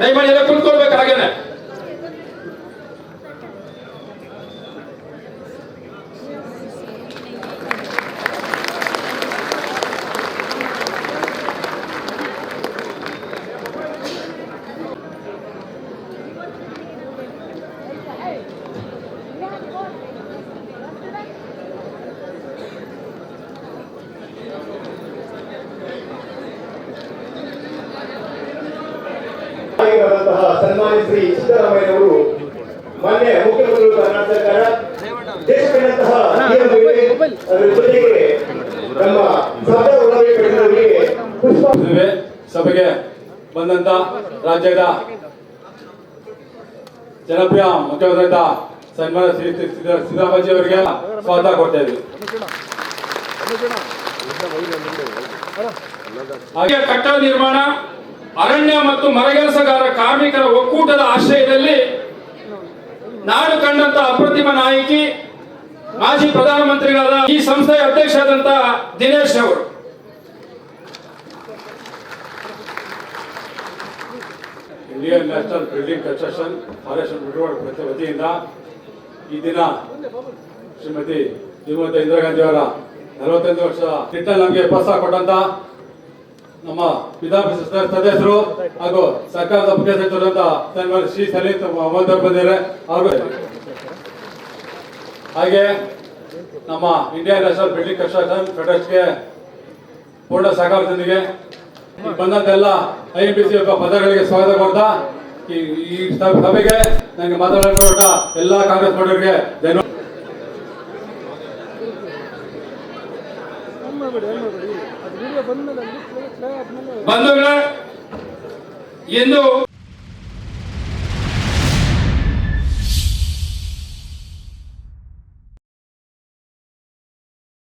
ದಯಮಾಡಿ ಎಲ್ಲ ಕುತ್ಕೊಳ್ಬೇಕು ಆಗಿರುವಂತಹ ಸನ್ಮಾನ್ಯ ಶ್ರೀ ಸಿದ್ದರಾಮಯ್ಯನವರು ಮೊನ್ನೆ ಮುಖ್ಯಮಂತ್ರಿಗಳು ಕರ್ನಾಟಕ ಸರ್ಕಾರ ದೇಶಕ್ಕಂತಹ ಜೊತೆಗೆ ನಮ್ಮ ಇದುವೇ ಸಭೆಗೆ ಬಂದಂತ ರಾಜ್ಯದ ಜನಪ್ರಿಯ ಮುಖ್ಯಮಂತ್ರಿ ಸನ್ಮಾನ ಶ್ರೀ ಶ್ರೀ ಸಿದ್ದ- ಸಿದ್ದರಾಮಯ್ಯ ಅವರಿಗೆ ಸ್ವಾಗತ ಕೊಡ್ತಾ ಇದ್ವಿ. ಹಾಗೆ ಕಟ್ಟಡ ನಿರ್ಮಾಣ ಅರಣ್ಯ ಮತ್ತು ಮರಗೆಲಸಗಾರ ಕಾರ್ಮಿಕರ ಒಕ್ಕೂಟದ ಆಶ್ರಯದಲ್ಲಿ ನಾಡು ಕಂಡಂತ ಅಪ್ರತಿಮ ನಾಯಕಿ, ಮಾಜಿ ಪ್ರಧಾನಮಂತ್ರಿಗಳಾದ ಈ ಸಂಸ್ಥೆಯ ಅಧ್ಯಕ್ಷರಾದಂತ ದಿನೇಶ್ ಅವರು. Indian national building construction forest ಪ್ರತಿ ವತಿಯಿಂದ ಈ ದಿನ ಶ್ರೀಮತಿ ಶ್ರೀಮತಿ ಇಂದಿರಾ ಗಾಂಧಿ ಅವರ ನಲವತ್ತೈದು ವರ್ಷ ನಿಟ್ಟಲ್ಲಿ ನಮಗೆ ಪ್ರೋತ್ಸಾಹ ಕೊಟ್ಟಂತ ನಮ್ಮ ವಿಧಾನ ಪರಿಷತ್ ಸದಸ್ಯರು ಹಾಗೂ ಸರ್ಕಾರದ ಮುಖ್ಯ ಸಚಿವರಂತ ಶ್ರೀ ಸಲೀತ್ ಮೊಹಮ್ಮದ್ ಬಂದಿದ್ದಾರೆ ಅವರು ಹಾಗೆ ನಮ್ಮ ಇಂಡಿಯನ್ ನ್ಯಾಷನಲ್ ಬಿಲ್ಡಿಂಗ್ ಕನ್ಸ್ಟ್ರಕ್ಷನ್ ಫೆಡರೇಷನ್ಗೆ ಪೂರ್ಣ ಸಹಕಾರದೊಂದಿಗೆ ಬಂದಂತೆಲ್ಲ ಐ ಬಿ ಸಿ ಪದಗಳಿಗೆ ಸ್ವಾಗತ ಕೊಡ್ತಾ ಈ ಈ ಸಭ- ಸಭೆಗೆ ನನಗೆ ಮಾತನಾಡಿಕೊಟ್ಟ ಎಲ್ಲ ಕಾಂಗ್ರೆಸ್ ಪಡೆಯವರಿಗೆ ಧನ್ಯವಾದ. ಬಂಧುಗಳೇ ಎಂದು